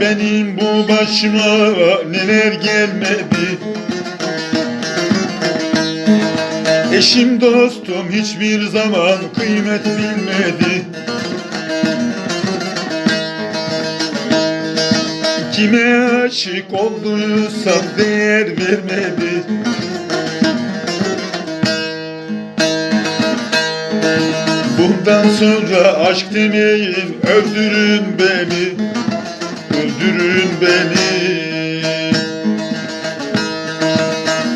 benim bu başıma neler gelmedi. Eşim dostum hiçbir zaman kıymet bilmedi. Kime aşık olduysam değer vermedi. Bundan sonra aşk demeyin öldürün beni Öldürün beni.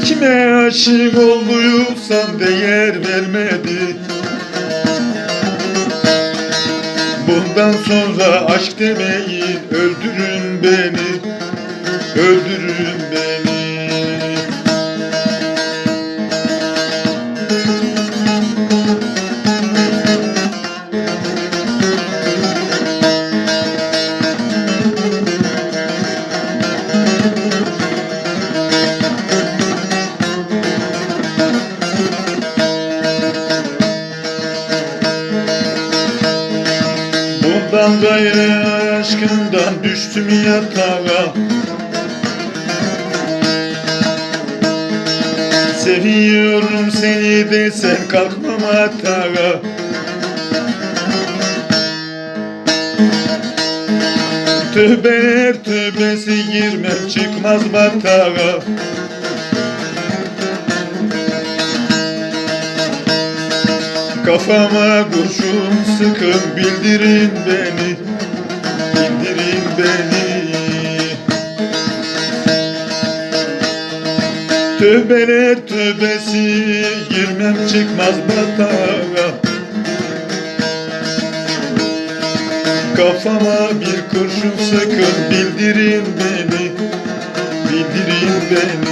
Kime aşık olduysam değer vermedi. Bundan sonra aşk demeyin öldürün Bundan gayrı aşkından düştüm yatağa Seviyorum seni desen kalkmam hatağa Tövbeler tövbesi girmem çıkmaz batağa Kafama kurşun sıkın bildirin beni Bildirin beni. Tövbeler tövbesi girmem çıkmaz batağa Kafama bir kurşun sıkın bildirin beni Bildirin beni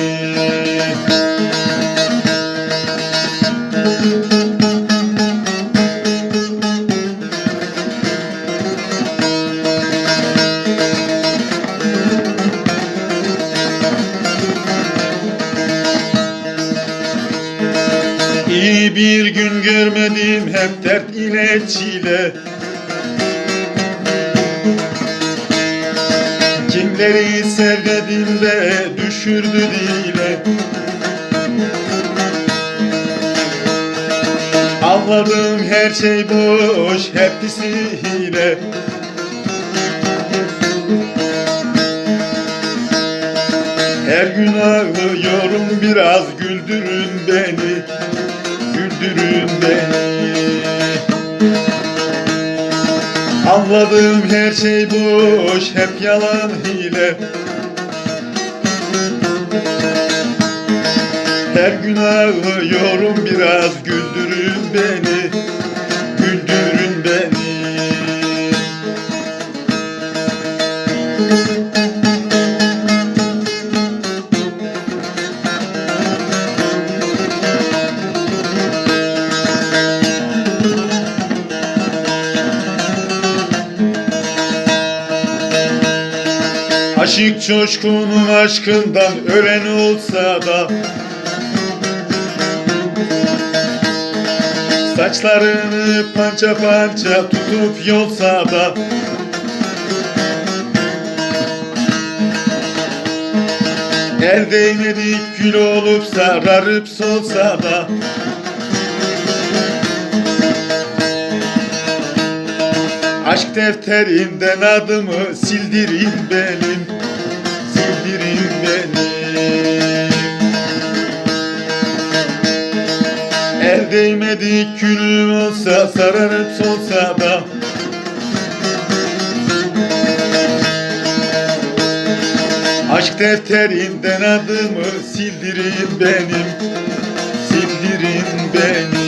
Bir gün görmedim hep dert ile çile. Kimleri sevdim de düşürdü dile. Anladım her şey boş hepsi hile. Her gün ağlıyorum biraz güldürün beni Beni Anladım her şey boş hep yalan hile. Her gün ağlıyorum biraz güldürün beni Güldürün beni Aşık coşkunun aşkından ölen olsa da Saçlarını pança pança tutup yolsa da El değmedik gül olup sararıp solsa da Aşk defterinden adımı sildirin benim yedi kül olsa sararıp solsa da Aşk defterinden adımı sildirin benim Sildirin benim.